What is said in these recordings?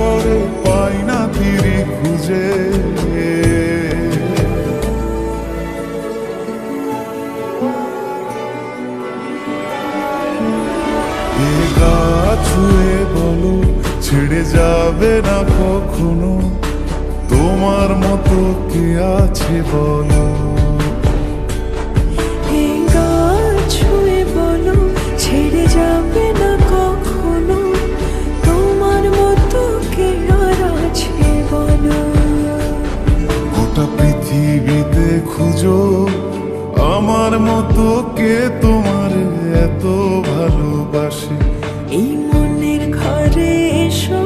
পরে পাই না তীরে খুঁজে। গা ছুঁয়ে বলো, ছেড়ে যাবে না কখনো? তোমার মতো কে আছে বলো? ভালোবাসে। এই মনের ঘরে এসো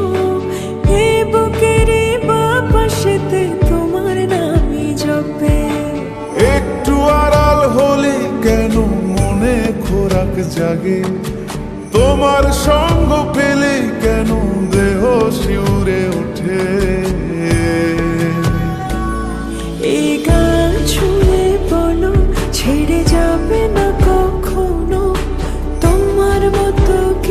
এ বুকের বাপাশেতে তোমার নামই জপে। একটু আড়াল হলে কেন মনে খোরাক জাগে? তোমার সঙ্গ পেলে কেন দেহ শিউরে ওঠে?